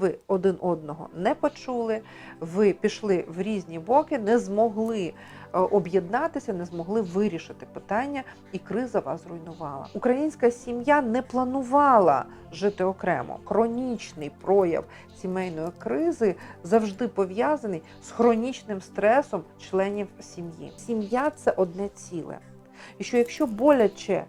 ви один одного не почули, ви пішли в різні боки, не змогли е, об'єднатися, не змогли вирішити питання, і криза вас зруйнувала. Українська сім'я не планувала жити окремо. Хронічний прояв сімейної кризи завжди пов'язаний з хронічним стресом членів сім'ї. Сім'я це одне ціле. І що якщо боляче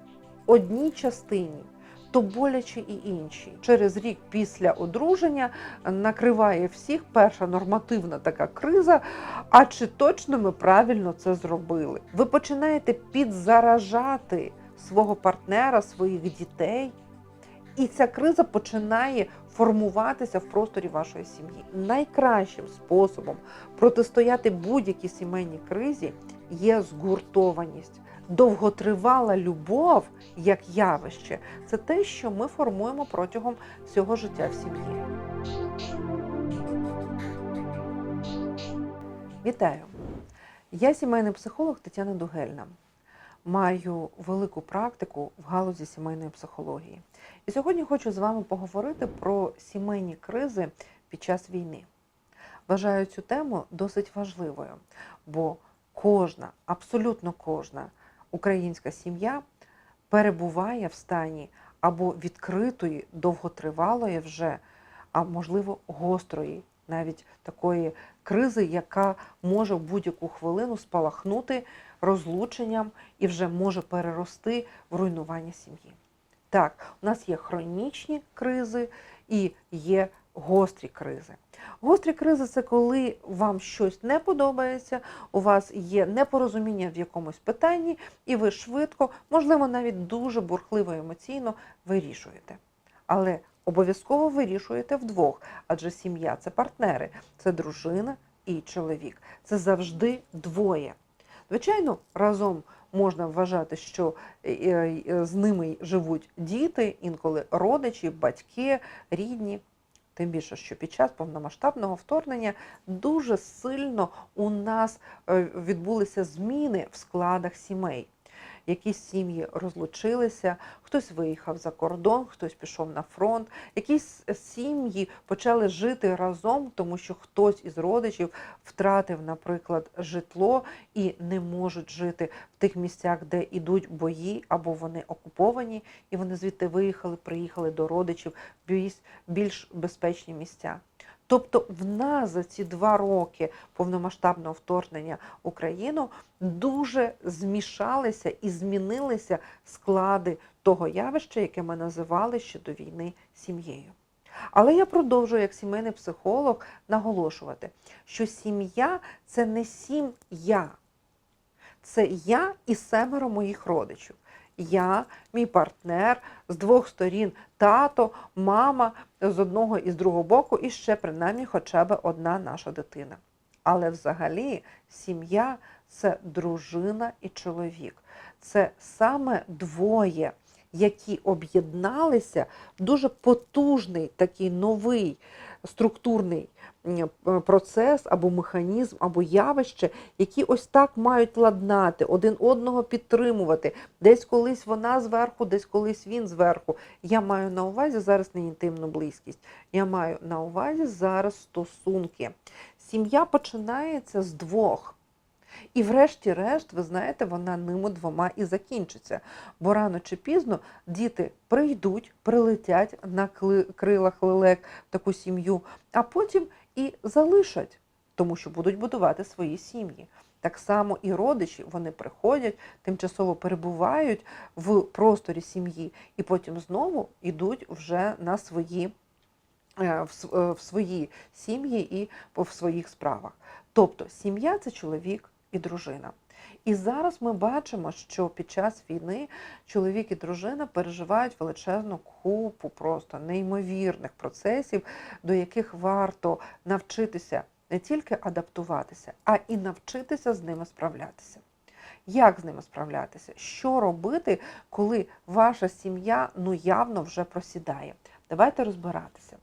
одній частині, то боляче і інші. Через рік після одруження накриває всіх перша нормативна така криза. А чи точно ми правильно це зробили? Ви починаєте підзаражати свого партнера, своїх дітей, і ця криза починає формуватися в просторі вашої сім'ї. Найкращим способом протистояти будь-якій сімейній кризі є згуртованість. Довготривала любов як явище це те, що ми формуємо протягом всього життя в сім'ї. Вітаю! Я сімейний психолог Тетяна Дугельна. Маю велику практику в галузі сімейної психології. І сьогодні хочу з вами поговорити про сімейні кризи під час війни. Вважаю цю тему досить важливою, бо кожна, абсолютно кожна українська сім'я перебуває в стані або відкритої, довготривалої вже, а можливо гострої, навіть такої кризи, яка може в будь-яку хвилину спалахнути розлученням і вже може перерости в руйнування сім'ї. Так, у нас є хронічні кризи і є гострі кризи. Гострі кризи це коли вам щось не подобається, у вас є непорозуміння в якомусь питанні, і ви швидко, можливо, навіть дуже бурхливо емоційно вирішуєте. Але обов'язково вирішуєте вдвох, адже сім'я це партнери, це дружина і чоловік. Це завжди двоє. Звичайно, разом можна вважати, що е, е, з ними живуть діти, інколи родичі, батьки, рідні. Тим більше, що під час повномасштабного вторгнення дуже сильно у нас е, відбулися зміни в складах сімей. Якісь сім'ї розлучилися, хтось виїхав за кордон, хтось пішов на фронт. Якісь сім'ї почали жити разом, тому що хтось із родичів втратив, наприклад, житло і не можуть жити в тих місцях, де йдуть бої, або вони окуповані, і вони звідти виїхали, приїхали до родичів в більш, безпечні місця. Тобто в нас за ці два роки повномасштабного вторгнення в Україну дуже змішалися і змінилися склади того явища, яке ми називали ще до війни сім'єю. Але я продовжую як сімейний психолог наголошувати, що сім'я це не сім'я, це я і семеро моїх родичів. Я, мій партнер, з двох сторін тато, мама з одного і з другого боку, і ще принаймні хоча б одна наша дитина. Але взагалі сім'я це дружина і чоловік. Це саме двоє, які об'єдналися в дуже потужний такий новий структурний процес або механізм, або явище, які ось так мають ладнати, один одного підтримувати. Десь колись вона зверху, десь колись він зверху. Я маю на увазі зараз не інтимну близькість. Я маю на увазі зараз стосунки. Сім'я починається з двох. І врешті-решт, ви знаєте, вона ними двома і закінчиться. Бо рано чи пізно діти прийдуть, прилетять на крилах лелек таку сім'ю, а потім і залишать, тому що будуть будувати свої сім'ї. Так само і родичі вони приходять, тимчасово перебувають в просторі сім'ї, і потім знову йдуть вже на свої в свої сім'ї і в своїх справах. Тобто сім'я це чоловік і дружина. І зараз ми бачимо, що під час війни чоловік і дружина переживають величезну купу просто неймовірних процесів, до яких варто навчитися не тільки адаптуватися, а і навчитися з ними справлятися. Як з ними справлятися? Що робити, коли ваша сім'я ну явно вже просідає? Давайте розбиратися.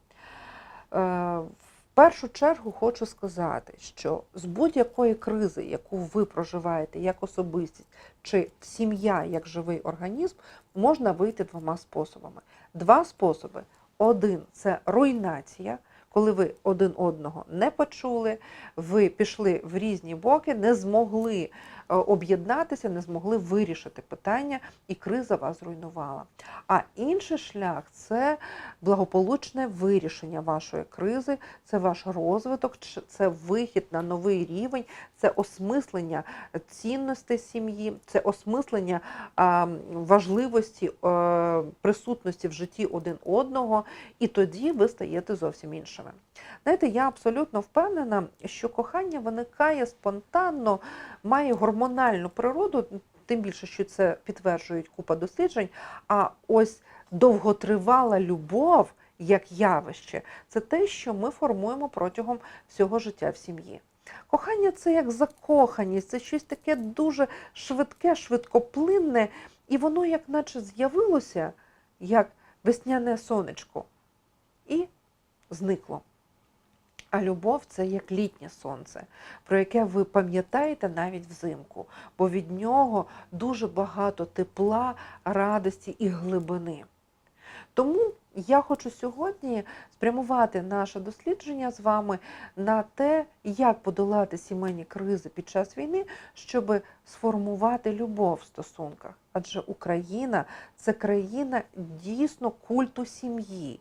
Першу чергу хочу сказати, що з будь-якої кризи, яку ви проживаєте як особистість, чи сім'я як живий організм, можна вийти двома способами. Два способи. Один це руйнація, коли ви один одного не почули, ви пішли в різні боки, не змогли е, об'єднатися, не змогли вирішити питання, і криза вас зруйнувала. А інший шлях це благополучне вирішення вашої кризи, це ваш розвиток, це вихід на новий рівень, це осмислення цінностей сім'ї, це осмислення важливості е, присутності в житті один одного, і тоді ви стаєте зовсім іншими. Знаєте, я абсолютно впевнена, що кохання виникає спонтанно, має гормональну природу, тим більше, що це підтверджують купа досліджень. А ось довготривала любов як явище це те, що ми формуємо протягом всього життя в сім'ї. Кохання це як закоханість, це щось таке дуже швидке, швидкоплинне, і воно, як наче з'явилося, як весняне сонечко, і зникло. А любов це як літнє сонце, про яке ви пам'ятаєте навіть взимку, бо від нього дуже багато тепла, радості і глибини. Тому я хочу сьогодні спрямувати наше дослідження з вами на те, як подолати сімейні кризи під час війни, щоб сформувати любов в стосунках. Адже Україна це країна дійсно культу сім'ї.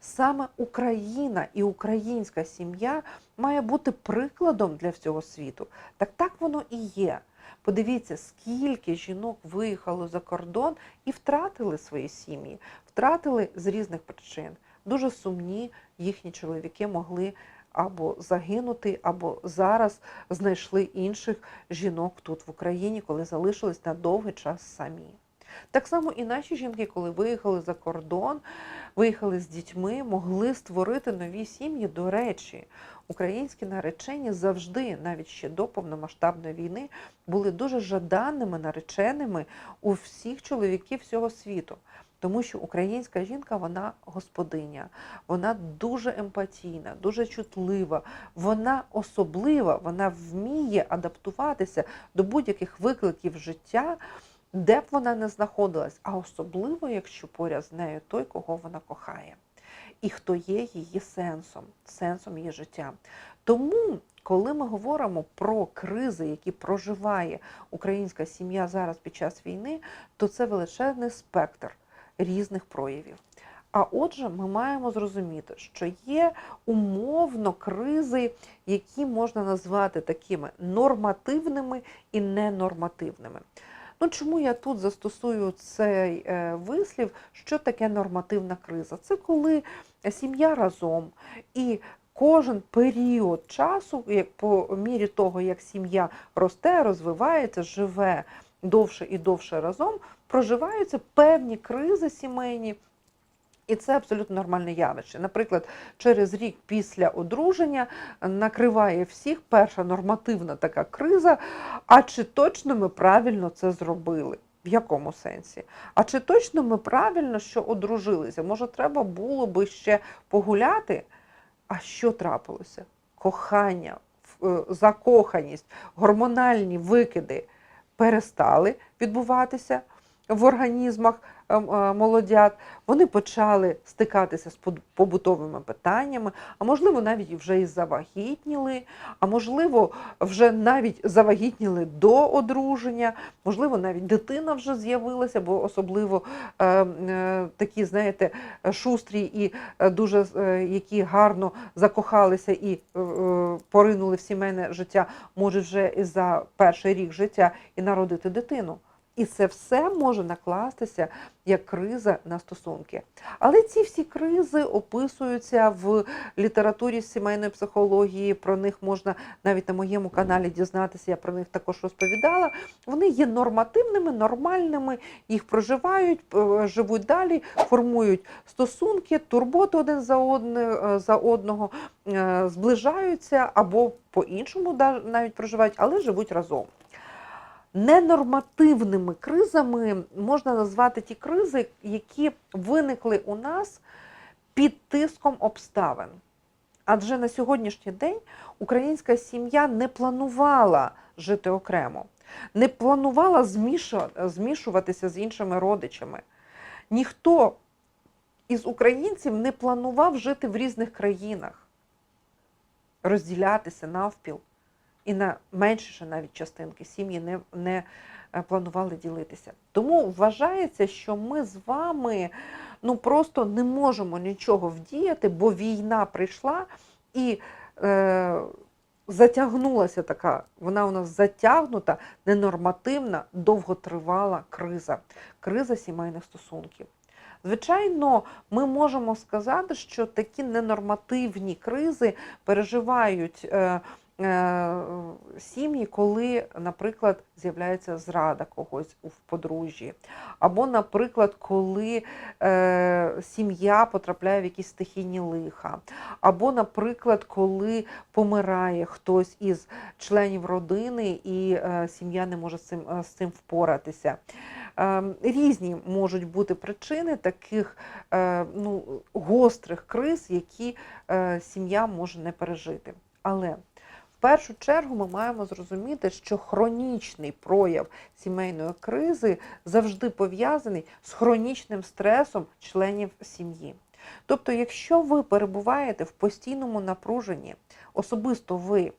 Саме Україна і українська сім'я має бути прикладом для всього світу. Так так воно і є. Подивіться, скільки жінок виїхало за кордон і втратили свої сім'ї, втратили з різних причин. Дуже сумні їхні чоловіки могли або загинути, або зараз знайшли інших жінок тут в Україні, коли залишились на довгий час самі. Так само і наші жінки, коли виїхали за кордон, виїхали з дітьми, могли створити нові сім'ї. До речі, українські наречені завжди, навіть ще до повномасштабної війни, були дуже жаданими нареченими у всіх чоловіків всього світу. Тому що українська жінка вона господиня, вона дуже емпатійна, дуже чутлива, вона особлива, вона вміє адаптуватися до будь-яких викликів життя, де б вона не знаходилась, а особливо, якщо поряд з нею той, кого вона кохає, і хто є її сенсом, сенсом її життя. Тому, коли ми говоримо про кризи, які проживає українська сім'я зараз під час війни, то це величезний спектр різних проявів. А отже, ми маємо зрозуміти, що є умовно кризи, які можна назвати такими нормативними і ненормативними. Ну, чому я тут застосую цей е, вислів? Що таке нормативна криза? Це коли сім'я разом і кожен період часу, як по мірі того, як сім'я росте, розвивається, живе довше і довше разом, проживаються певні кризи сімейні. І це абсолютно нормальне явище. Наприклад, через рік після одруження накриває всіх перша нормативна така криза. А чи точно ми правильно це зробили? В якому сенсі? А чи точно ми правильно що одружилися? Може, треба було би ще погуляти? А що трапилося? Кохання, е, закоханість, гормональні викиди перестали відбуватися в організмах молодят. Вони почали стикатися з побутовими питаннями, а можливо, навіть вже і завагітніли, а можливо, вже навіть завагітніли до одруження, можливо, навіть дитина вже з'явилася, бо особливо е, е, такі, знаєте, шустрі і е, дуже е, які гарно закохалися і е, е, поринули в сімейне життя, можуть вже і за перший рік життя і народити дитину. І це все може накластися як криза на стосунки. Але ці всі кризи описуються в літературі сімейної психології. Про них можна навіть на моєму каналі дізнатися. Я про них також розповідала. Вони є нормативними, нормальними, їх проживають, е, живуть далі, формують стосунки, турботу один за одне- за одного, е, зближаються або по-іншому навіть проживають, але живуть разом. Ненормативними кризами можна назвати ті кризи, які виникли у нас під тиском обставин. Адже на сьогоднішній день українська сім'я не планувала жити окремо, не планувала змішуватися з іншими родичами. Ніхто із українців не планував жити в різних країнах. розділятися навпіл і на менше навіть частинки сім'ї не, не е, планували ділитися. Тому вважається, що ми з вами ну просто не можемо нічого вдіяти, бо війна прийшла і е, затягнулася така, вона у нас затягнута, ненормативна, довготривала криза, криза сімейних стосунків. Звичайно, ми можемо сказати, що такі ненормативні кризи переживають е, сім'ї, коли, наприклад, з'являється зрада когось в подружжі, або, наприклад, коли е, сім'я потрапляє в якісь стихійні лиха, або, наприклад, коли помирає хтось із членів родини, і е, сім'я не може з цим, е, з цим впоратися. Е, Різні можуть бути причини таких е, ну, гострих криз, які е, сім'я може не пережити. Але першу чергу ми маємо зрозуміти, що хронічний прояв сімейної кризи завжди пов'язаний з хронічним стресом членів сім'ї. Тобто, якщо ви перебуваєте в постійному напруженні, особисто ви,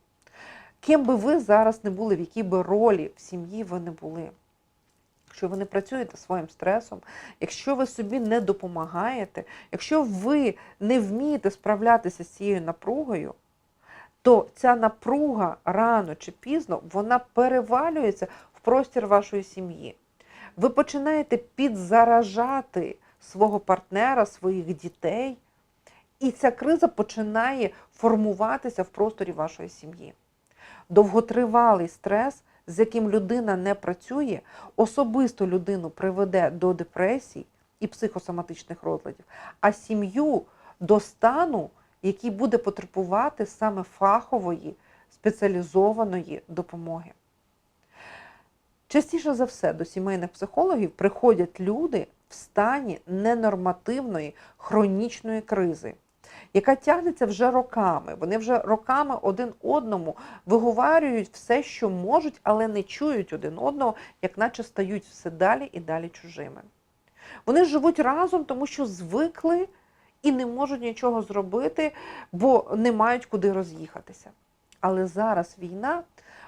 ким би ви зараз не були, в якій би ролі в сім'ї ви не були, якщо ви не працюєте своїм стресом, якщо ви собі не допомагаєте, якщо ви не вмієте справлятися з цією напругою, то ця напруга рано чи пізно вона перевалюється в простір вашої сім'ї. Ви починаєте підзаражати свого партнера, своїх дітей, і ця криза починає формуватися в просторі вашої сім'ї. Довготривалий стрес, з яким людина не працює, особисто людину приведе до депресій і психосоматичних розладів, а сім'ю до стану, який буде потребувати саме фахової, спеціалізованої допомоги. Частіше за все до сімейних психологів приходять люди в стані ненормативної хронічної кризи, яка тягнеться вже роками. Вони вже роками один одному виговарюють все, що можуть, але не чують один одного, як наче стають все далі і далі чужими. Вони живуть разом, тому що звикли і не можуть нічого зробити, бо не мають куди роз'їхатися. Але зараз війна,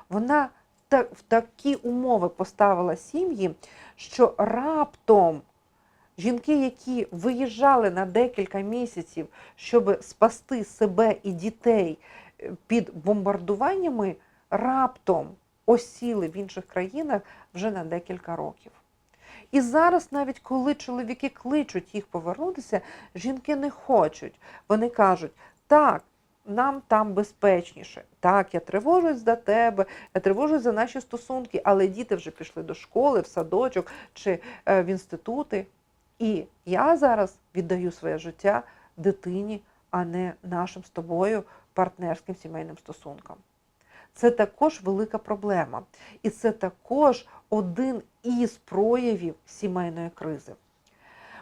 вона в такі умови поставила сім'ї, що раптом жінки, які виїжджали на декілька місяців, щоб спасти себе і дітей е, під бомбардуваннями, раптом осіли в інших країнах вже на декілька років. І зараз, навіть коли чоловіки кличуть їх повернутися, жінки не хочуть. Вони кажуть, так, нам там безпечніше. Так, я тривожусь за тебе, я тривожусь за наші стосунки, але діти вже пішли до школи, в садочок чи е, в інститути. І я зараз віддаю своє життя дитині, а не нашим з тобою партнерським сімейним стосункам. Це також велика проблема. І це також один із проявів сімейної кризи.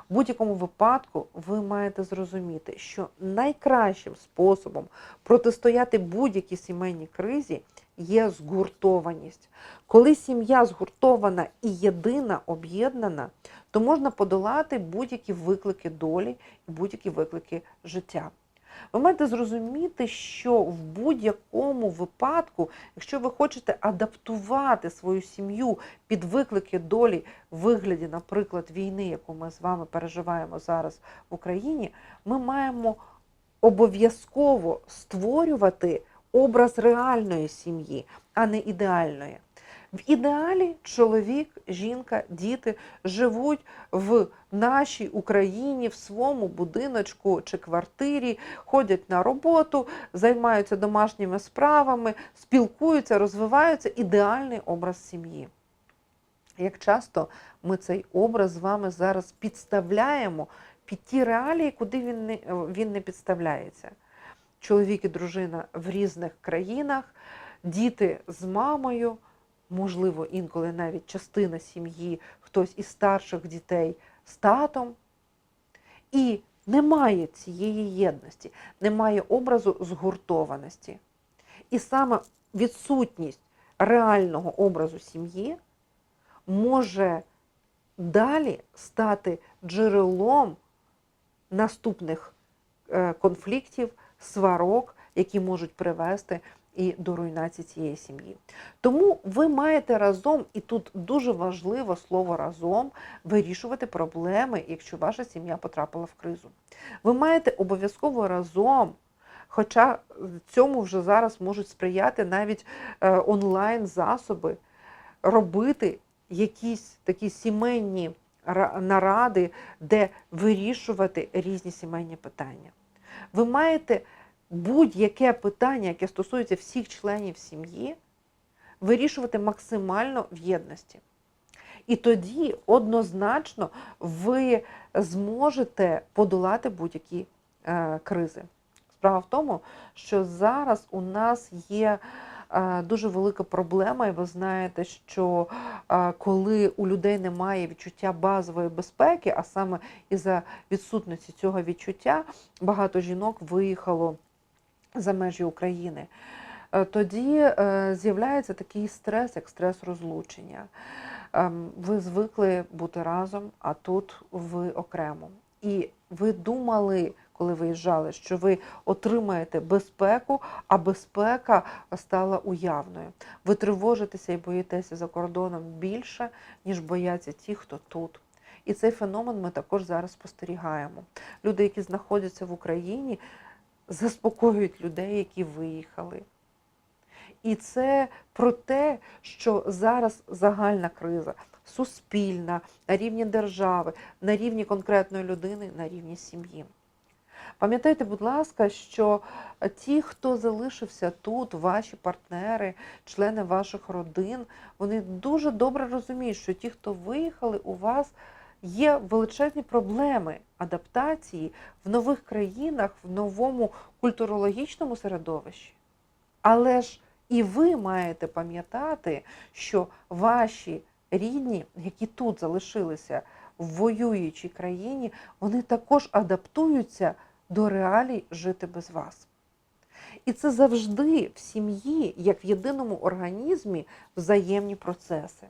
В будь-якому випадку ви маєте зрозуміти, що найкращим способом протистояти будь-якій сімейній кризі є згуртованість. Коли сім'я згуртована і єдина, об'єднана, то можна подолати будь-які виклики долі і будь-які виклики життя. Ви маєте зрозуміти, що в будь-якому випадку, якщо ви хочете адаптувати свою сім'ю під виклики долі в вигляді, наприклад, війни, яку ми з вами переживаємо зараз в Україні, ми маємо обов'язково створювати образ реальної сім'ї, а не ідеальної. В ідеалі чоловік, жінка, діти живуть в нашій Україні, в своєму будиночку чи квартирі, ходять на роботу, займаються домашніми справами, спілкуються, розвиваються ідеальний образ сім'ї. Як часто ми цей образ з вами зараз підставляємо під ті реалії, куди він не, він не підставляється. Чоловік і дружина в різних країнах, діти з мамою можливо, інколи навіть частина сім'ї, хтось із старших дітей з татом. І немає цієї єдності, немає образу згуртованості. І саме відсутність реального образу сім'ї може далі стати джерелом наступних е, конфліктів, сварок які можуть привести і до руйнації цієї сім'ї. Тому ви маєте разом, і тут дуже важливо слово разом вирішувати проблеми, якщо ваша сім'я потрапила в кризу. Ви маєте обов'язково разом. Хоча цьому вже зараз можуть сприяти навіть е, онлайн засоби, робити якісь такі сімейні наради, де вирішувати різні сімейні питання. Ви маєте будь-яке питання, яке стосується всіх членів сім'ї, вирішувати максимально в єдності. І тоді однозначно ви зможете подолати будь-які е, кризи. Справа в тому, що зараз у нас є е, дуже велика проблема, і ви знаєте, що е, коли у людей немає відчуття базової безпеки, а саме із-за відсутності цього відчуття, багато жінок виїхало за межі України. Е, Тоді е, з'являється такий стрес, як стрес розлучення. Ем, Ви звикли бути разом, а тут ви окремо. І ви думали, коли виїжджали, що ви отримаєте безпеку, а безпека стала уявною. Ви тривожитеся і боїтеся за кордоном більше, ніж бояться ті, хто тут. І цей феномен ми також зараз спостерігаємо. Люди, які знаходяться в Україні, заспокоюють людей, які виїхали. І це про те, що зараз загальна криза, суспільна, на рівні держави, на рівні конкретної людини, на рівні сім'ї. Пам'ятайте, будь ласка, що ті, хто залишився тут, ваші партнери, члени ваших родин, вони дуже добре розуміють, що ті, хто виїхали, у вас є величезні проблеми адаптації в нових країнах, в новому культурологічному середовищі. Але ж і ви маєте пам'ятати, що ваші рідні, які тут залишилися в воюючій країні, вони також адаптуються до реалій жити без вас. І це завжди в сім'ї, як в єдиному організмі, взаємні процеси.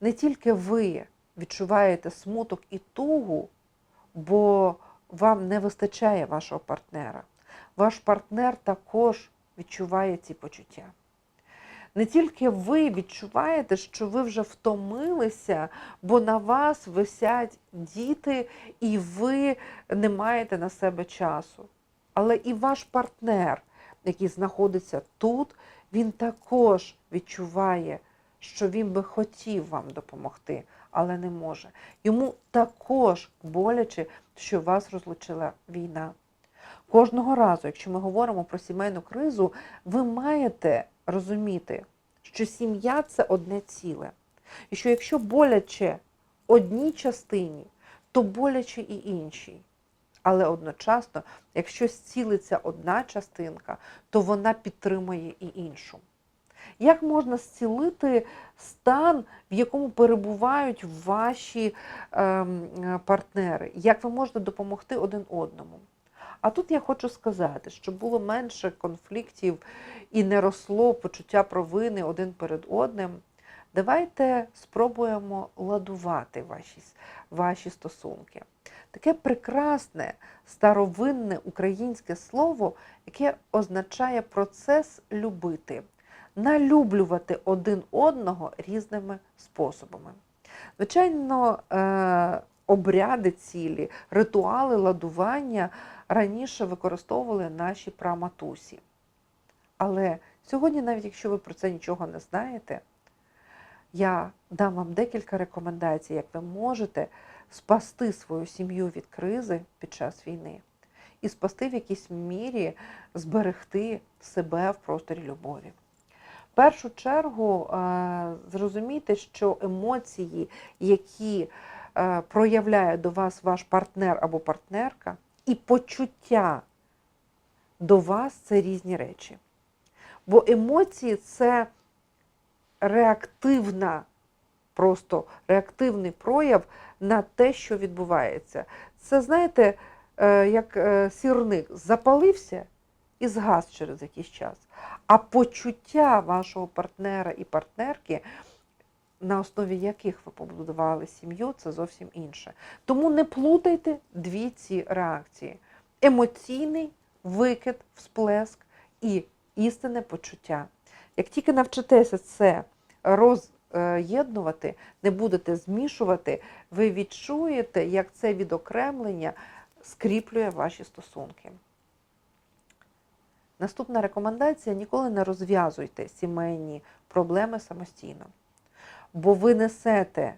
Не тільки ви відчуваєте смуток і тугу, бо вам не вистачає вашого партнера. Ваш партнер також відчуває ці почуття. Не тільки ви відчуваєте, що ви вже втомилися, бо на вас висять діти, і ви не маєте на себе часу. Але і ваш партнер, який знаходиться тут, він також відчуває, що він би хотів вам допомогти, але не може. Йому також боляче, що вас розлучила війна. Кожного разу, якщо ми говоримо про сімейну кризу, ви маєте розуміти, що сім'я це одне ціле. І що якщо боляче одній частині, то боляче і іншій. Але одночасно, якщо зцілиться одна частинка, то вона підтримує і іншу. Як можна зцілити стан, в якому перебувають ваші ем, партнери? Як ви можете допомогти один одному? А тут я хочу сказати, щоб було менше конфліктів і не росло почуття провини один перед одним. Давайте спробуємо ладувати ваші, ваші стосунки. Таке прекрасне старовинне українське слово, яке означає процес любити, налюблювати один одного різними способами. Звичайно, е, обряди цілі, ритуали ладування раніше використовували наші праматусі. Але сьогодні, навіть якщо ви про це нічого не знаєте, я дам вам декілька рекомендацій, як ви можете спасти свою сім'ю від кризи під час війни і спасти в якійсь мірі, зберегти себе в просторі любові. Першу чергу е, зрозумійте, що емоції, які е, проявляє до вас ваш партнер або партнерка, і почуття до вас це різні речі. Бо емоції це реактивна, просто реактивний прояв на те, що відбувається. Це, знаєте, е, як сірник запалився і згас через якийсь час. А почуття вашого партнера і партнерки, на основі яких ви побудували сім'ю, це зовсім інше. Тому не плутайте дві ці реакції: емоційний викид, всплеск і істинне почуття. Як тільки навчитеся це роз'єднувати, не будете змішувати, ви відчуєте, як це відокремлення скріплює ваші стосунки. Наступна рекомендація: ніколи не розв'язуйте сімейні проблеми самостійно, бо ви несете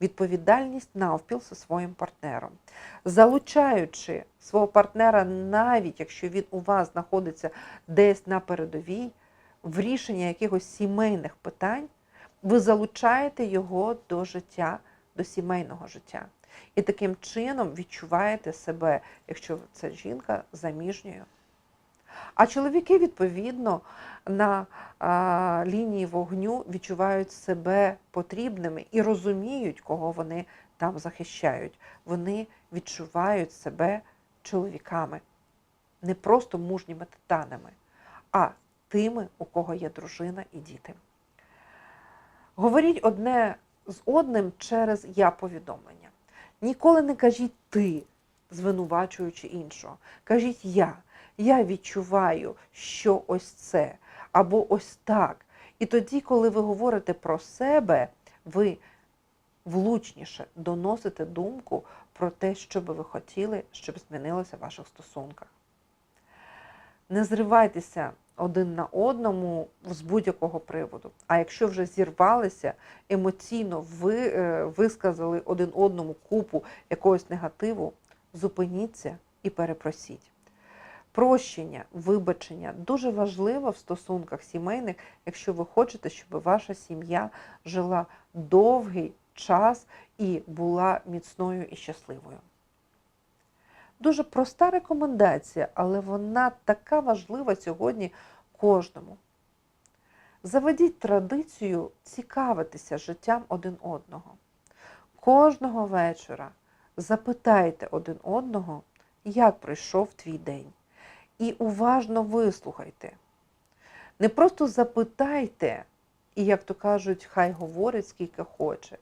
відповідальність навпіл зі своїм партнером. Залучаючи свого партнера, навіть якщо він у вас знаходиться десь на передовій, в рішення якихось сімейних питань, ви залучаєте його до життя, до сімейного життя. І таким чином відчуваєте себе, якщо це жінка, заміжньою. А чоловіки, відповідно, на а, лінії вогню відчувають себе потрібними і розуміють, кого вони там захищають. Вони відчувають себе чоловіками, не просто мужніми титанами, а тими, у кого є дружина і діти. Говоріть одне з одним через я повідомлення. Ніколи не кажіть ти, звинувачуючи іншого. Кажіть я. Я відчуваю, що ось це, або ось так. І тоді, коли ви говорите про себе, ви влучніше доносите думку про те, що би ви хотіли, щоб змінилося в ваших стосунках. Не зривайтеся один на одному з будь-якого приводу. А якщо вже зірвалися, емоційно ви е, висказали один одному купу якогось негативу, зупиніться і перепросіть. Прощення, вибачення дуже важливо в стосунках сімейних, якщо ви хочете, щоб ваша сім'я жила довгий час і була міцною і щасливою. Дуже проста рекомендація, але вона така важлива сьогодні кожному. Заведіть традицію цікавитися життям один одного. Кожного вечора запитайте один одного, як пройшов твій день. І уважно вислухайте. Не просто запитайте, і, як то кажуть, хай говорить скільки хоче,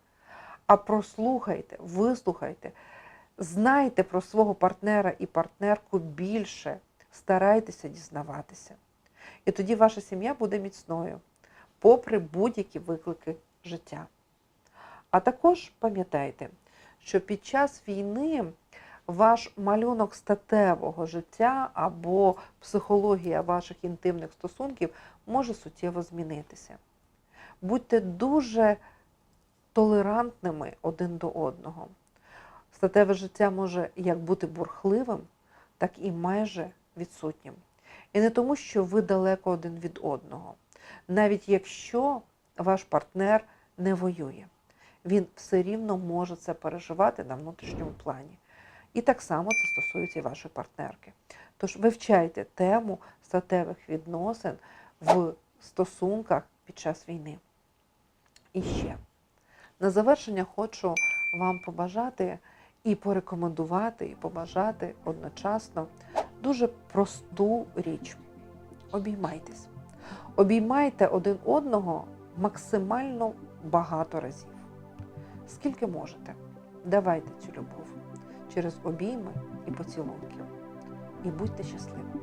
а прослухайте, вислухайте, знайте про свого партнера і партнерку більше, старайтеся дізнаватися. І тоді ваша сім'я буде міцною, попри будь-які виклики життя. А також пам'ятайте, що під час війни ваш малюнок статевого життя або психологія ваших інтимних стосунків може суттєво змінитися. Будьте дуже толерантними один до одного. Статеве життя може як бути бурхливим, так і майже відсутнім. І не тому, що ви далеко один від одного, навіть якщо ваш партнер не воює, він все рівно може це переживати на внутрішньому плані. І так само це стосується і вашої партнерки. Тож вивчайте тему статевих відносин в стосунках під час війни. І ще на завершення хочу вам побажати і порекомендувати, і побажати одночасно дуже просту річ. Обіймайтесь. Обіймайте один одного максимально багато разів. Скільки можете. Давайте цю любов через обійми і поцілунки. І будьте щасливими!